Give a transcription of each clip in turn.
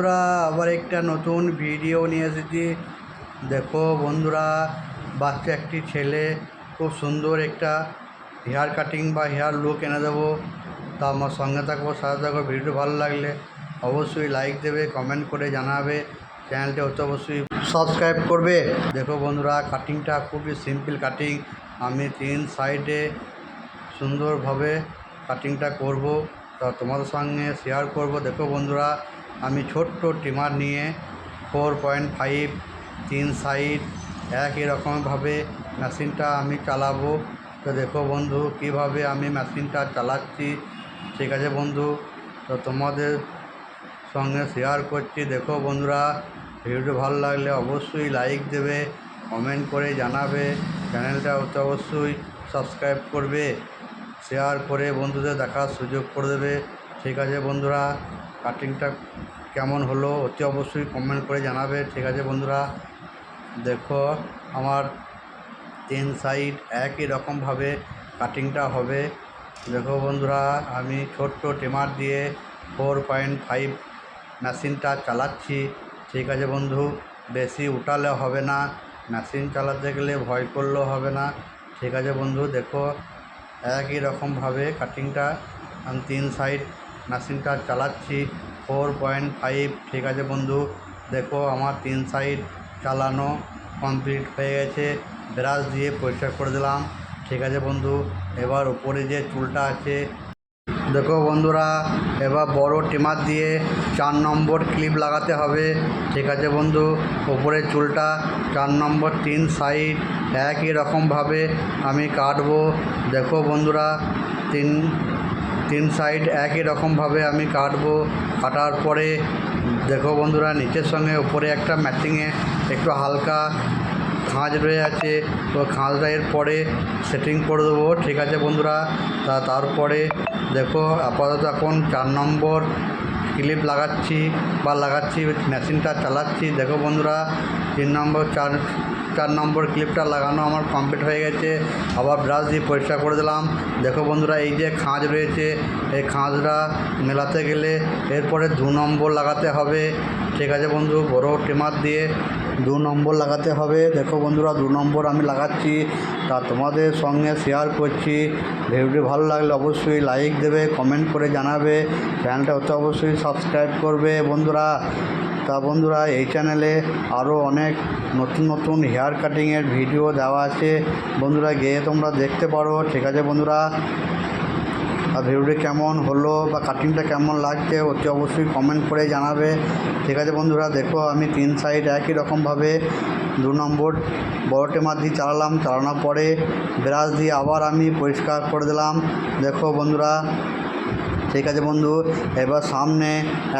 বন্ধুরা, আবার একটা নতুন ভিডিও নিয়ে এসেছি। দেখো বন্ধুরা, বাচ্চা একটি ছেলে, খুব সুন্দর একটা হেয়ার কাটিং বা হেয়ার লুক এনে দেবো। তা আমার সঙ্গে থাকব সাথে থাকব ভিডিও ভালো লাগলে অবশ্যই লাইক দেবে কমেন্ট করে জানাবে চ্যানেলটি অতি অবশ্যই সাবস্ক্রাইব করবে। দেখো বন্ধুরা কাটিংটা খুবই সিম্পল কাটিং আমি তিন সাইডে সুন্দরভাবে কাটিংটা করব। তা তোমাদের সঙ্গে শেয়ার করব। দেখো বন্ধুরা আমি ছোট্ট ট্রিমার নিয়ে ফোর পয়েন্ট ফাইভ, তিন সাইড, একই রকমভাবে মেশিনটা আমি চালাবো। তো দেখো বন্ধু, কীভাবে আমি মেশিনটা চালাচ্ছি? ঠিক আছে বন্ধু, তো তোমাদের সঙ্গে শেয়ার করছি। দেখো বন্ধুরা ভিডিও ভালো লাগলে অবশ্যই লাইক দেবে কমেন্ট করে জানাবে। চ্যানেলটা অতি অবশ্যই সাবস্ক্রাইব করবে শেয়ার করে বন্ধুদের দেখার সুযোগ করে দেবে। ঠিক আছে বন্ধুরা কাটিংটা কেমন হলো অতি অবশ্যই কমেন্ট করে জানাবে। ঠিক আছে বন্ধুরা, দেখো আমার তিন সাইড একই রকমভাবে কাটিংটা হবে। দেখো বন্ধুরা, আমি ছোট্ট টেমার দিয়ে ফোর পয়েন্ট ফাইভ মেশিনটা চালাচ্ছি। ঠিক আছে বন্ধু, বেশি উঠালে হবে না মেশিন চালাতে গেলে ভয় করলেও হবে না। ঠিক আছে বন্ধু, দেখো একই রকমভাবে কাটিংটা আমি তিন সাইড মেশিনটা চালাচ্ছি। ফোর পয়েন্ট ফাইভ, ঠিক আছে বন্ধু। দেখো আমার তিন সাইড চালানো কমপ্লিট হয়ে গেছে। ব্রাশ দিয়ে পরিষ্কার করে দিলাম। ঠিক আছে বন্ধু। এবার উপরে যে চুলটা আছে। দেখো বন্ধুরা, এবার বড় টিমার দিয়ে চার নম্বর ক্লিপ লাগাতে হবে। ঠিক আছে বন্ধু। ওপরের চুলটা চার নম্বর তিন সাইড একই রকমভাবে আমি কাটবো। দেখো বন্ধুরা, তিন তিন সাইড একই রকমভাবে আমি কাটবো। কাটার পরে দেখো বন্ধুরা, নিচের সঙ্গে উপরে একটা ম্যাচিংয়ে একটু হালকা খাঁজ রয়ে আছে। তো খাঁজটা এর পরে সেটিং করে দেবো। ঠিক আছে বন্ধুরা, তা তারপরে দেখো আপাতত এখন চার নম্বর ক্লিপ লাগাচ্ছি বা লাগাচ্ছি, মেশিনটা চালাচ্ছি। দেখো বন্ধুরা, তিন নম্বর চার চার নম্বর, ক্লিপটা লাগানো আমার কমপ্লিট হয়ে গেছে। আবার ব্রাশ দিয়ে পরিষ্কার করে দিলাম। দেখো বন্ধুরা, এই যে খাঁজ রয়েছে, এই খাঁজটা মেলাতে গেলে এরপরে দু নম্বর লাগাতে হবে। ঠিক আছে বন্ধু, বড় ট্রিমার দিয়ে দু নম্বর লাগাতে হবে। দেখো বন্ধুরা, দু নম্বর আমি লাগাচ্ছি। তা তোমাদের সঙ্গে শেয়ার করছি। ভিডিওটি ভালো লাগলে অবশ্যই লাইক দেবে কমেন্ট করে জানাবে। চ্যানেলটা অতি অবশ্যই সাবস্ক্রাইব করবে বন্ধুরা। তা বন্ধুরা, এই চ্যানেলে আরও অনেক নতুন নতুন হেয়ার কাটিংয়ের ভিডিও দেওয়া আছে। বন্ধুরা, গিয়ে তোমরা দেখতে পারো। ঠিক আছে বন্ধুরা? আর ভিডিওটি কেমন হলো বা কাটিংটা কেমন লাগছে, অতি অবশ্যই কমেন্ট করে জানাবে। ঠিক আছে বন্ধুরা, দেখো আমি তিন সাইড একই রকমভাবে দু নম্বর বড় টেমার দিয়ে চালালাম, চালানোর পরে ব্রাশ দিয়ে আবার আমি পরিষ্কার করে দিলাম। দেখো বন্ধুরা ঠিক আছে বন্ধু, এবার সামনে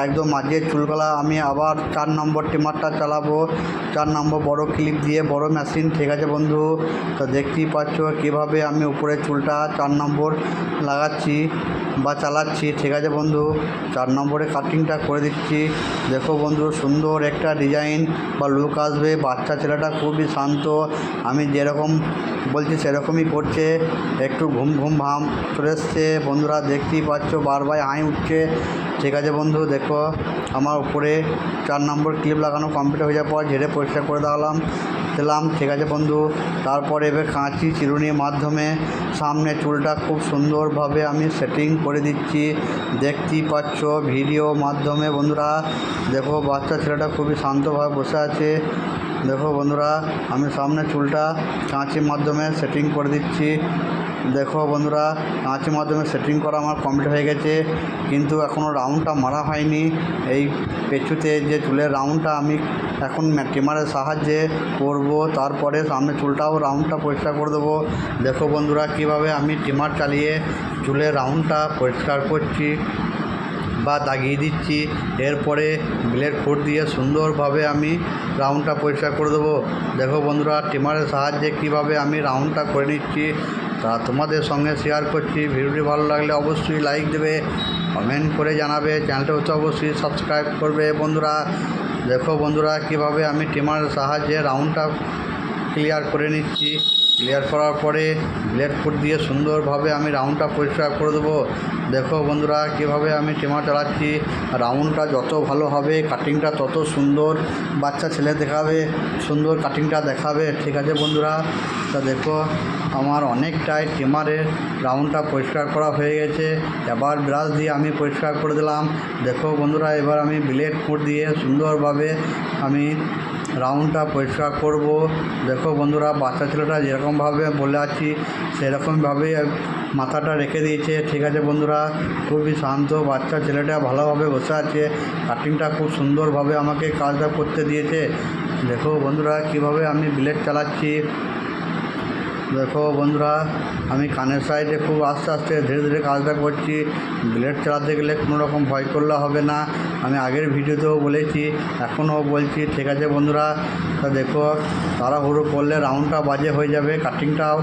একদম মাঝের চুলগুলা আমি আবার চার নম্বর টিমারটা চালাবো। চার নম্বর বড় ক্লিপ দিয়ে, বড় মেশিন ঠিক আছে বন্ধু? তো দেখতেই পাচ্ছ কীভাবে আমি উপরে চুলটা চার নম্বর লাগাচ্ছি বা চালাচ্ছি, ঠিক আছে বন্ধু? চার নম্বরে কাটিংটা করে দিচ্ছি। দেখো বন্ধু, সুন্দর একটা ডিজাইন বা লুক আসবে। বাচ্চা ছেলেটা খুবই শান্ত। আমি যেরকম বলছি সেরকমই করছে, একটু ঘুম ঘুম ভাম চলে এসছে। বন্ধুরা দেখতেই পাচ্ছ, বারবার আই উঠছে। ঠিক আছে বন্ধু, দেখো আমার উপরে চার নম্বর ক্লিপ লাগানো কমপ্লিট হয়ে যাওয়ার পর ঝেড়ে পরিষ্কার করে দিলাম দিলাম, ঠিক আছে বন্ধু। তারপরে এবার কাঁচি চিরুনির মাধ্যমে সামনে চুলটা খুব সুন্দরভাবে আমি সেটিং করে দিচ্ছি। দেখতেই পাচ্ছ ভিডিও মাধ্যমে বন্ধুরা। দেখো বাচ্চা ছেলেটা খুবই শান্তভাবে বসে আছে। দেখো বন্ধুরা, আমি সামনে চুলটা কাঁচির মাধ্যমে সেটিং করে দিচ্ছি। দেখো বন্ধুরা, কাঁচির মাধ্যমে সেটিং করা আমার কমপ্লিট হয়ে গেছে। কিন্তু এখনও রাউন্ডটা মারা হয়নি। এই পেছুতে যে চুলের রাউন্ডটা আমি এখন ট্রিমারের সাহায্যে করব, তারপরে সামনে চুলটাও রাউন্ডটা পরিষ্কার করে দেবো। দেখো বন্ধুরা, কীভাবে আমি ট্রিমার চালিয়ে চুলের রাউন্ডটা পরিষ্কার করছি। বা দাগিয়ে দিচ্ছি। এরপরে ব্লেড ফুট দিয়ে সুন্দরভাবে আমি রাউন্ডটা পরিষ্কার করে দেবো। দেখো বন্ধুরা ট্রিমারের সাহায্যে কীভাবে আমি রাউন্ডটা করে নিচ্ছি তা তোমাদের সঙ্গে শেয়ার করছি। ভিডিওটি ভালো লাগলে অবশ্যই লাইক দেবে কমেন্ট করে জানাবে। চ্যানেলটা হচ্ছে অবশ্যই সাবস্ক্রাইব করবে বন্ধুরা। দেখো বন্ধুরা, কীভাবে আমি ট্রিমারের সাহায্যে রাউন্ডটা ক্লিয়ার করে নিচ্ছি। ক্লিয়ার করার পরে ব্লেড ফুট দিয়ে সুন্দরভাবে আমি রাউন্ডটা পরিষ্কার করে দেবো। দেখো বন্ধুরা, কীভাবে আমি টেমা চালাচ্ছি। রাউন্ডটা যত ভালো হবে কাটিংটা তত সুন্দর। বাচ্চা ছেলে দেখাবে, সুন্দর কাটিংটা দেখাবে। ঠিক আছে বন্ধুরা? তা দেখো, আমার অনেকটাই টেমারের রাউন্ডটা পরিষ্কার করা হয়ে গেছে। এবার ব্রাশ দিয়ে আমি পরিষ্কার করে দিলাম। দেখো বন্ধুরা, এবার আমি ব্লেড ফুট দিয়ে সুন্দরভাবে আমি রাউন্ডটা পরিষ্কার করব। দেখো বন্ধুরা, বাচ্চা ছেলেটা যেরকমভাবে বলে আছি সেরকমভাবে মাথাটা রেখে দিয়েছে। ঠিক আছে বন্ধুরা, খুবই শান্ত বাচ্চা ছেলেটা ভালোভাবে বসে আছে। কাটিংটা খুব সুন্দরভাবে আমাকে কাজটা করতে দিয়েছে। দেখো বন্ধুরা, কীভাবে আমি ব্লেড চালাচ্ছি। দেখো বন্ধুরা, আমি কানের সাইডে খুব আস্তে আস্তে ধীরে ধীরে কাজটা করছি। ব্লেড চালাতে গেলে কোনো রকম ভয় করলে হবে না। আমি আগের ভিডিওতেও বলেছি, এখনও বলছি, ঠিক আছে বন্ধুরা? তা দেখো, তাড়াহুড়ো করলে রাউন্ডটা বাজে হয়ে যাবে কাটিংটাও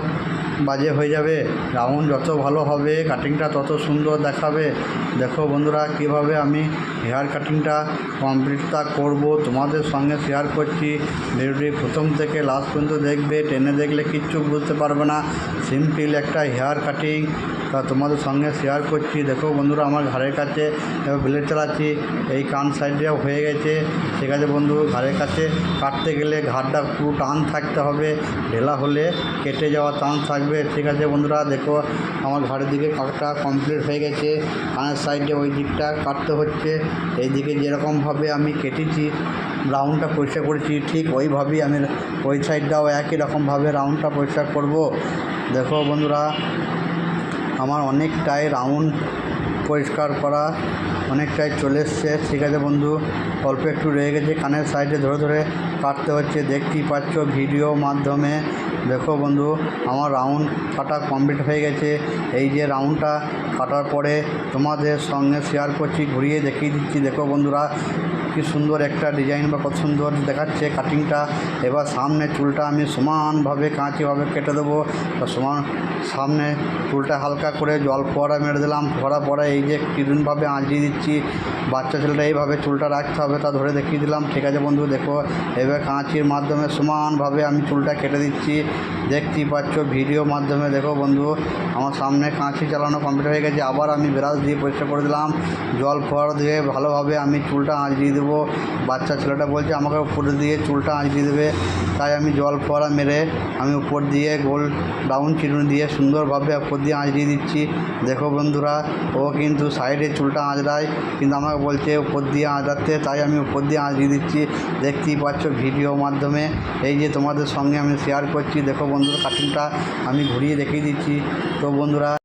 বাজে হয়ে যাবে। রাউন্ড যত ভালো হবে কাটিংটা তত সুন্দর দেখাবে। দেখো বন্ধুরা, কীভাবে আমি হেয়ার কাটিংটা কমপ্লিটটা করব, তোমাদের সঙ্গে শেয়ার করছি। ভিডিওটি প্রথম থেকে লাস্ট পর্যন্ত দেখবে, টেনে দেখলে কিচ্ছু বুঝতে পারবে না। সিম্পল একটা হেয়ার কাটিং তা তোমাদের সঙ্গে শেয়ার করছি। দেখো বন্ধুরা, আমার ঘরের কাছে ব্লেড চালাচ্ছি, এই কান সাইডটাও হয়ে গেছে। ঠিক আছে বন্ধু ঘরের কাছে কাটতে গেলে ঘাটটা পুরো টান থাকতে হবে, ঢেলা হলে কেটে যাওয়ার চান্স থাকবে। ঠিক আছে বন্ধুরা, দেখো আমার ঘরের দিকে কাটা কমপ্লিট হয়ে গেছে, কানের সাইডে ওই দিকটা কাটতে হচ্ছে। এই দিকে যেরকমভাবে আমি কেটেছি রাউন্ডটা পরিষ্কার করেছি, ঠিক ওইভাবেই আমি ওই সাইডটাও একই রকমভাবে রাউন্ডটা পরিষ্কার করব। দেখো বন্ধুরা আমার অনেকটাই রাউন্ড পরিষ্কার করা, অনেকটাই চলে এসছে। ঠিক আছে বন্ধু, অল্প একটু রয়ে গেছে, কানের সাইডে ধরে ধরে কাটতে হচ্ছে। দেখতেই পাচ্ছ ভিডিও মাধ্যমে। দেখো বন্ধু, আমার রাউন্ড কাটা কমপ্লিট হয়ে গেছে। এই যে রাউন্ডটা কাটার পরে তোমাদের সঙ্গে শেয়ার করছি, ঘুরিয়ে দেখিয়ে দিচ্ছি। দেখো বন্ধুরা কি সুন্দর একটা ডিজাইন বা কত সুন্দর দেখাচ্ছে কাটিংটা এবার সামনে চুলটা আমি সমানভাবে, কাঁচিভাবে কেটে দেবো। সমান, সামনে চুলটা হালকা করে জল ফোয়ারা মেরে দিলাম। ফোয়ারা পরে এই যে কিরণভাবে আঁচিয়ে দিচ্ছি, বাচ্চা ছেলেটা এইভাবে চুলটা রাখতে হবে তা ধরে দেখিয়ে দিলাম। ঠিক আছে বন্ধু, দেখো, এবার কাঁচির মাধ্যমে সমানভাবে আমি চুলটা কেটে দিচ্ছি। দেখতেই পাচ্ছ, ভিডিও মাধ্যমে। দেখো বন্ধু, আমার সামনে কাঁচি চালানো কমপ্লিট হয়ে গেছে। আবার আমি ব্রাশ দিয়ে পরিষ্কার করে দিলাম। জল ফোয়ারা দিয়ে ভালোভাবে আমি চুলটা আঁচড়িয়ে দেবো। বাচ্চা ছেলেটা বলছে, আমাকে উপরে দিয়ে চুলটা আঁচড়িয়ে দেবে। তাই আমি জল ফোয়ারা মেরে আমি উপর দিয়ে গোল ডাউন চিরুনি দিয়ে সুন্দরভাবে উপর দিয়ে আঁচড়িয়ে দিচ্ছি। দেখো বন্ধুরা, ও কিন্তু সাইডে চুলটা আঁচড়ায়, কিন্তু আমাকে বলছে উপর দিয়ে আঁচড়াতে। তাই আমি উপর দিয়ে আঁচড়িয়ে দিচ্ছি। দেখতেই পাচ্ছ, ভিডিও মাধ্যমে। এই যে তোমাদের সঙ্গে আমি শেয়ার করছি, দেখো বন্ধুরা কাটিংটা আমি ঘুরিয়ে দেখিয়ে দিচ্ছি। তো বন্ধুরা